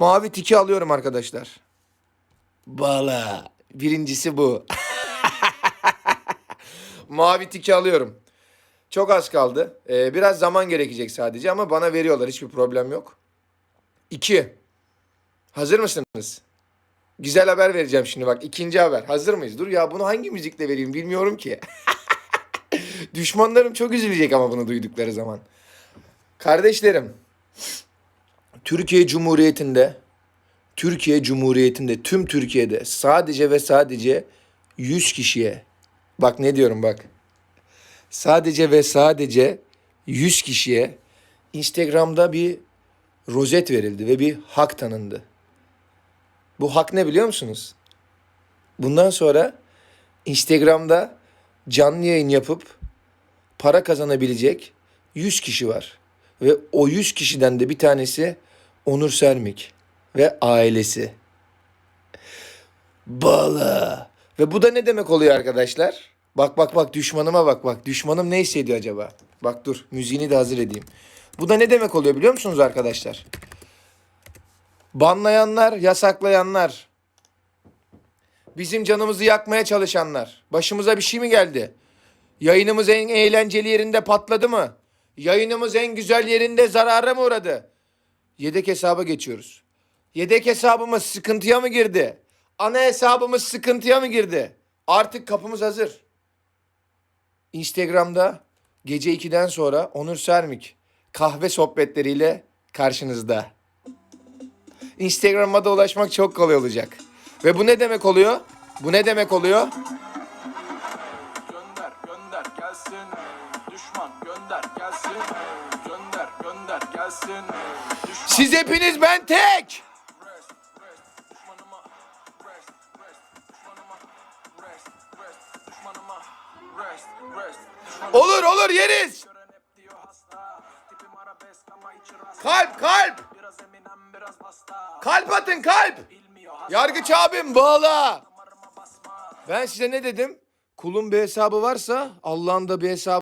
Mavi tiki alıyorum arkadaşlar. Bala. Birincisi bu. Mavi tiki alıyorum. Çok az kaldı. Ee, biraz zaman gerekecek sadece ama bana veriyorlar. Hiçbir problem yok. İki. Hazır mısınız? Güzel haber vereceğim şimdi bak. ikinci haber. Hazır mıyız? Dur ya bunu hangi müzikle vereyim bilmiyorum ki. Düşmanlarım çok üzülecek ama bunu duydukları zaman. Kardeşlerim. Türkiye Cumhuriyeti'nde Türkiye Cumhuriyeti'nde tüm Türkiye'de sadece ve sadece 100 kişiye bak ne diyorum bak. Sadece ve sadece 100 kişiye Instagram'da bir rozet verildi ve bir hak tanındı. Bu hak ne biliyor musunuz? Bundan sonra Instagram'da canlı yayın yapıp para kazanabilecek 100 kişi var. Ve o 100 kişiden de bir tanesi Onur Sermik ve ailesi. Bala. Ve bu da ne demek oluyor arkadaşlar? Bak bak bak düşmanıma bak bak. Düşmanım ne hissediyor acaba? Bak dur müziğini de hazır edeyim. Bu da ne demek oluyor biliyor musunuz arkadaşlar? Banlayanlar, yasaklayanlar, bizim canımızı yakmaya çalışanlar. Başımıza bir şey mi geldi? Yayınımız en eğlenceli yerinde patladı mı? Yayınımız en güzel yerinde zarara mı uğradı? Yedek hesaba geçiyoruz. Yedek hesabımız sıkıntıya mı girdi? Ana hesabımız sıkıntıya mı girdi? Artık kapımız hazır. Instagram'da gece 2'den sonra Onur Sermik kahve sohbetleriyle karşınızda. Instagram'a da ulaşmak çok kolay olacak. Ve bu ne demek oluyor? Bu ne demek oluyor? Gönder gönder gelsin Düşman gönder gelsin Gönder gönder gelsin Düşman Siz hepiniz ben tek. Olur olur yeriz. Kalp kalp. Kalp atın kalp. Yargıç abim bağla. Ben size ne dedim? Kulun bir hesabı varsa Allah'ın da bir hesabı